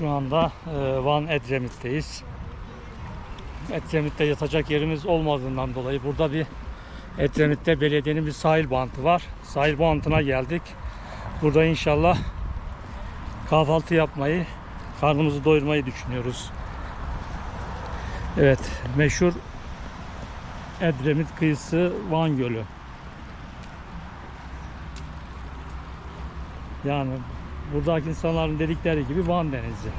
Şu anda e, Van Edremit'teyiz. Edremit'te yatacak yerimiz olmadığından dolayı burada bir Edremit'te belediyenin bir sahil bantı var. Sahil bantına geldik. Burada inşallah kahvaltı yapmayı, karnımızı doyurmayı düşünüyoruz. Evet, meşhur Edremit kıyısı Van Gölü. Yani buradaki insanların dedikleri gibi Van Denizi.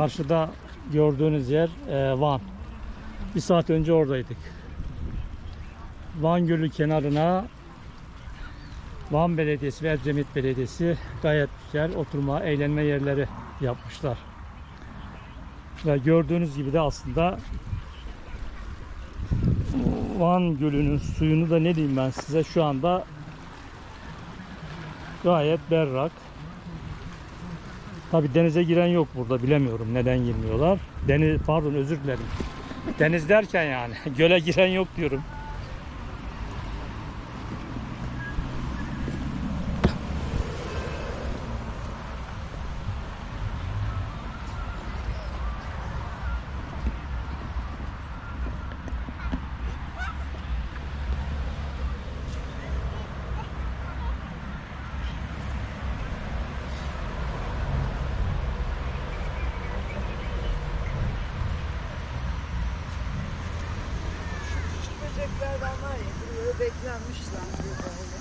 Karşıda gördüğünüz yer e, Van. Bir saat önce oradaydık. Van Gölü kenarına Van Belediyesi ve Edremit Belediyesi gayet güzel oturma, eğlenme yerleri yapmışlar. Ve gördüğünüz gibi de aslında Van Gölü'nün suyunu da ne diyeyim ben size şu anda gayet berrak. Tabi denize giren yok burada bilemiyorum neden girmiyorlar. Deniz pardon özür dilerim. Deniz derken yani göle giren yok diyorum. Böceklerden var beklenmişler böyle.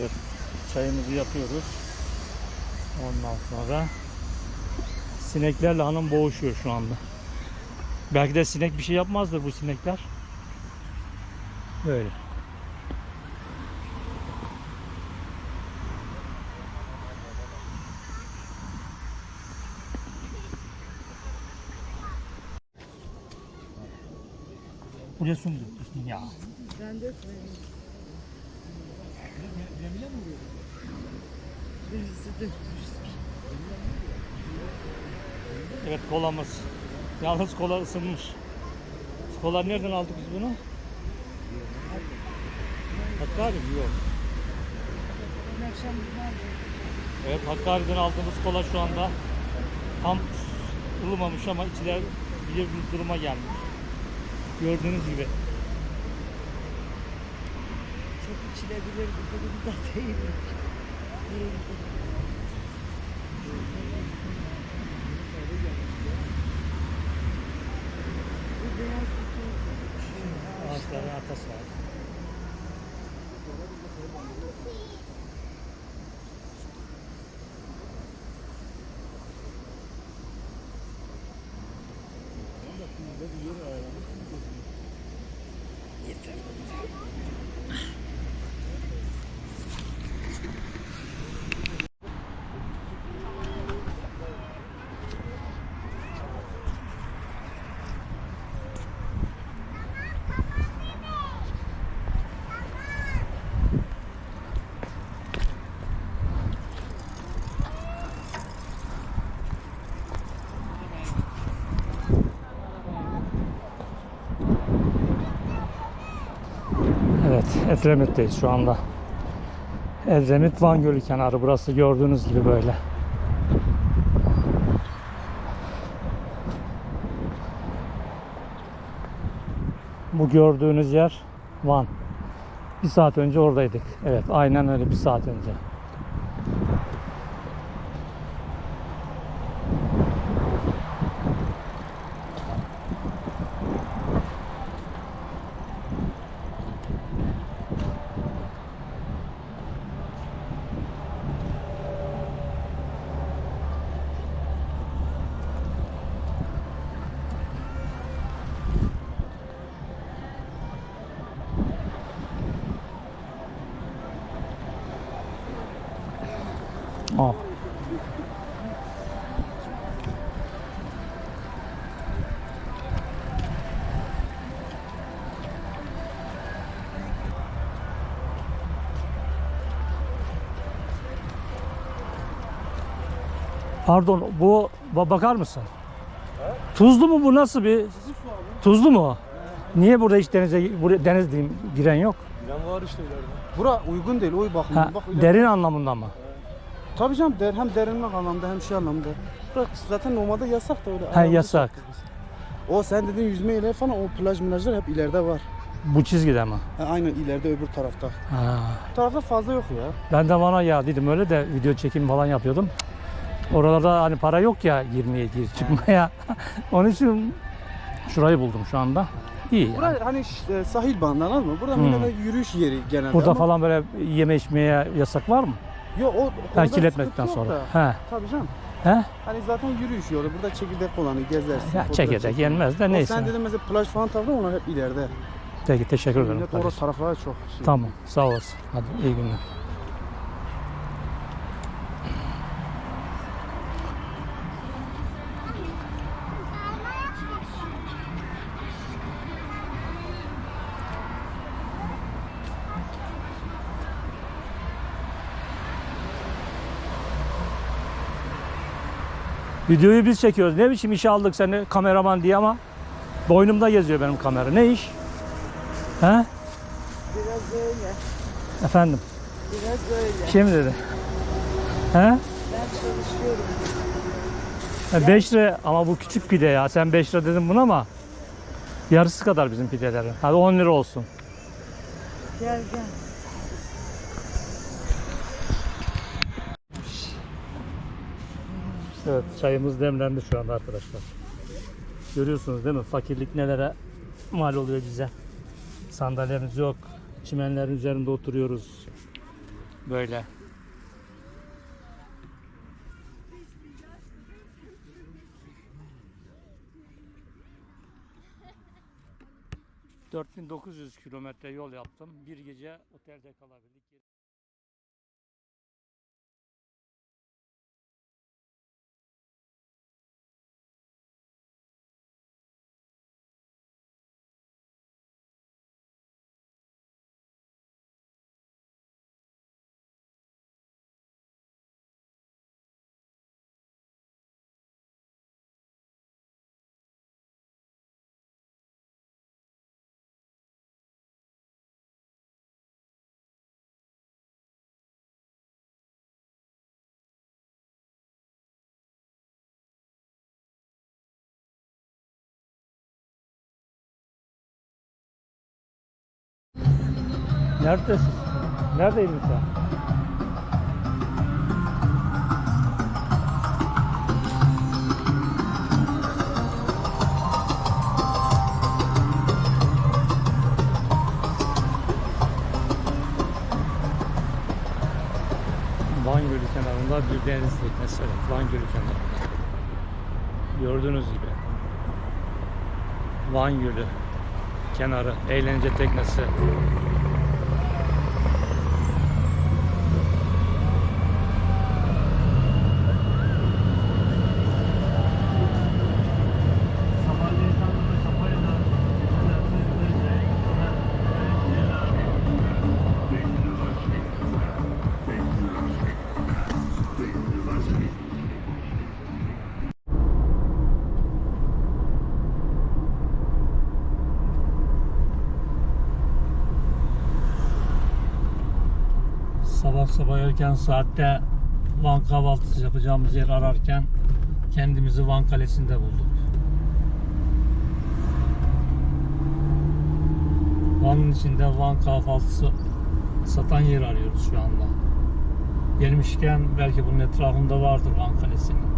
Evet, çayımızı yapıyoruz. Ondan sonra sineklerle hanım boğuşuyor şu anda. Belki de sinek bir şey yapmazdır bu sinekler. Böyle. Buraya su ya? Ben dökmedim. Birisi dökmüştür. Evet kolamız. Yalnız kola ısınmış. Kola nereden aldık biz bunu? Hakkari mi? Yok. Evet Hakkari'den aldığımız kola şu anda tam ılımamış ama içler bir duruma gelmiş. Gördüğünüz gibi. çok içilebilir bir durumda değil. Değildi. Bu beyaz bir toz. Ağaçların arkası var. Evet, Edremit'teyiz şu anda. Edremit Van Gölü kenarı burası gördüğünüz gibi böyle. Bu gördüğünüz yer Van. Bir saat önce oradaydık. Evet, aynen öyle bir saat önce. Oh. Pardon bu bakar mısın? He? Tuzlu mu bu nasıl bir? Tuzlu mu? o? Niye burada hiç denize buraya deniz diyeyim, giren yok? Bilen var işte ileride. Bura uygun değil. Oy bak. Bak derin anlamında mı? Tabii canım der, hem derinlik anlamda hem şey anlamda. Bırak zaten normalde yasak da öyle. Ayağımızı yasak. O sen dediğin yüzme ileri falan o plaj milajlar hep ileride var. Bu çizgide mi? Ha, aynen ileride öbür tarafta. Ha. Bu tarafta fazla yok ya. Ben de bana ya dedim öyle de video çekim falan yapıyordum. Oralarda hani para yok ya girmeye gir çıkmaya. Onun için şurayı buldum şu anda. İyi yani. Burası hani e, sahil bandı anladın mı? Burada Hmm. yürüyüş yeri genelde Burada ama falan böyle yeme içmeye yasak var mı? Yok o sıkıntı yok sonra. He. Tabii canım. He? Hani zaten yürüyüş yolu. Burada çekirdek olanı gezersin. Ya çekirdek yenmez de neyse. Sen dedin mesela plaj falan tarafta onlar hep ileride. Peki teşekkür ederim. Millet kardeşim. taraflara çok şey. Tamam sağ olasın. Hadi iyi günler. Videoyu biz çekiyoruz. Ne biçim işe aldık seni kameraman diye ama boynumda geziyor benim kamera. Ne iş? He? Biraz öyle. Efendim? Biraz öyle. Şey mi dedi? He? Ben çalışıyorum. 5 lira ama bu küçük pide ya. Sen 5 lira dedin buna ama yarısı kadar bizim pidelerin. Hadi 10 lira olsun. Gel gel. Evet çayımız demlendi şu anda arkadaşlar. Görüyorsunuz değil mi? Fakirlik nelere mal oluyor bize. Sandalyemiz yok. Çimenlerin üzerinde oturuyoruz. Böyle. ...4900 kilometre yol yaptım. Bir gece otelde kalabildik. Neredesin? Neredeydin sen? Van Gölü kenarında bir deniz teknesi. Evet, Van Gölü kenarında. Gördüğünüz gibi. Van Gölü kenarı, eğlence teknesi. Sabah sabah erken saatte Van kahvaltısı yapacağımız yer ararken kendimizi Van Kalesi'nde bulduk. Van'ın içinde Van kahvaltısı satan yer arıyoruz şu anda. Gelmişken belki bunun etrafında vardır Van Kalesi'nin.